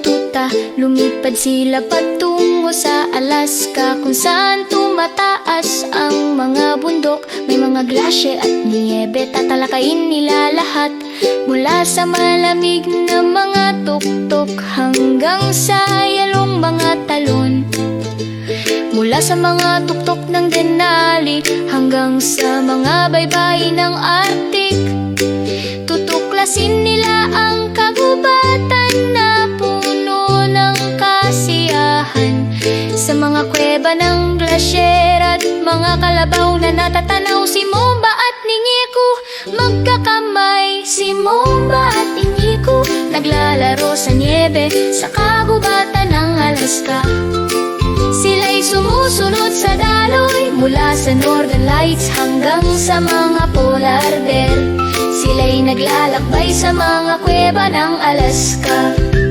tuta Lumipad sila patungo sa Alaska. Kung saan tumataas ang mga bundok May mga glasye at niebe Tatalakayin nila lahat. Mula sa malamig na mga tuktok Hanggang sa yalong mga talon. Mula sa mga tuktok ng Denali Hanggang sa mga baybay ng Arctic Tutuklasin nila ang kagubatan mga kuweba ng glasyer at mga kalabaw na natatanaw Si Momba at Ningiku. Magkakamay Si Momba at Ningiku. Naglalaro sa niebe Sa kagubatan ng Alaska. Sila'y sumusunod sa daloy Mula sa Northern Lights hanggang sa mga polar bear. Sila'y naglalakbay sa mga kuweba ng Alaska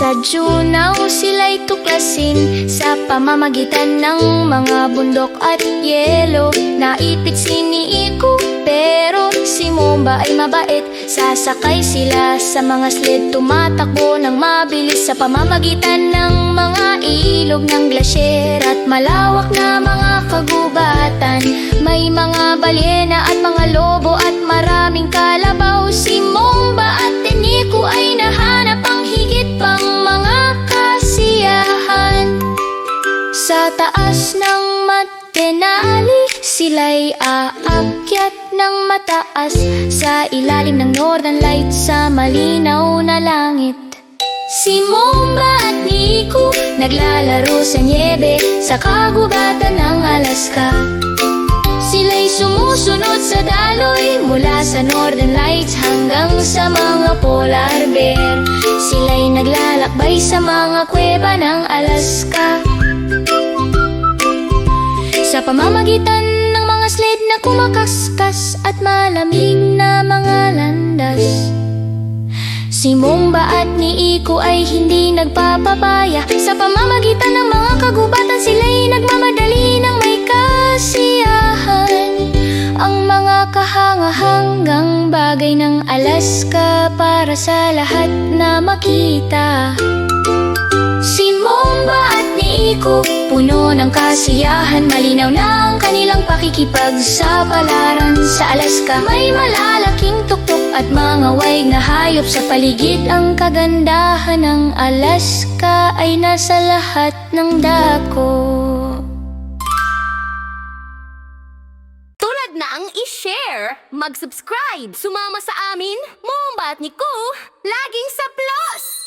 Sa Juneau sila'y tuklasin Sa pamamagitan ng mga bundok at yelo. Naipit si Niiku pero si Momba ay mabait. Sasakay sila sa mga sled Tumatakbo ng mabilis. Sa pamamagitan ng mga ilog ng glasyer At malawak na mga kagubatan. May mga balyena at mga lobo At maraming sa taas ng Matenali Sila'y aakyat ng mataas. Sa ilalim ng Northern Lights Sa malinaw na langit. Si Momba at Nico Naglalaro sa niebe. Sa kagubatan ng Alaska. Sila'y sumusunod sa daloy. Mula sa Northern Lights hanggang sa mga polar bear. Sila'y naglalakbay sa mga kuweba ng Alaska Sa pamamagitan ng mga sled na kumakaskas At malamig na mga landas. Si Momba at ni Iko ay hindi nagpapabaya Sa pamamagitan ng mga kagubatan sila'y nagmamadali ng may kasiyahan. Ang mga kahanga-hanggang bagay ng Alaska Para sa lahat na makita. Si Momba at ni Iko Puno ng kasiyahan Malinaw na ang kanilang pakikipagsapalaran Sa Alaska may malalaking tuktok At mga waig na hayop. Sa paligid Ang kagandahan ng Alaska Ay nasa lahat ng dako. Tulad na ang i-share, mag-subscribe, sumama sa amin, Mombat ni Ku, laging sa plus!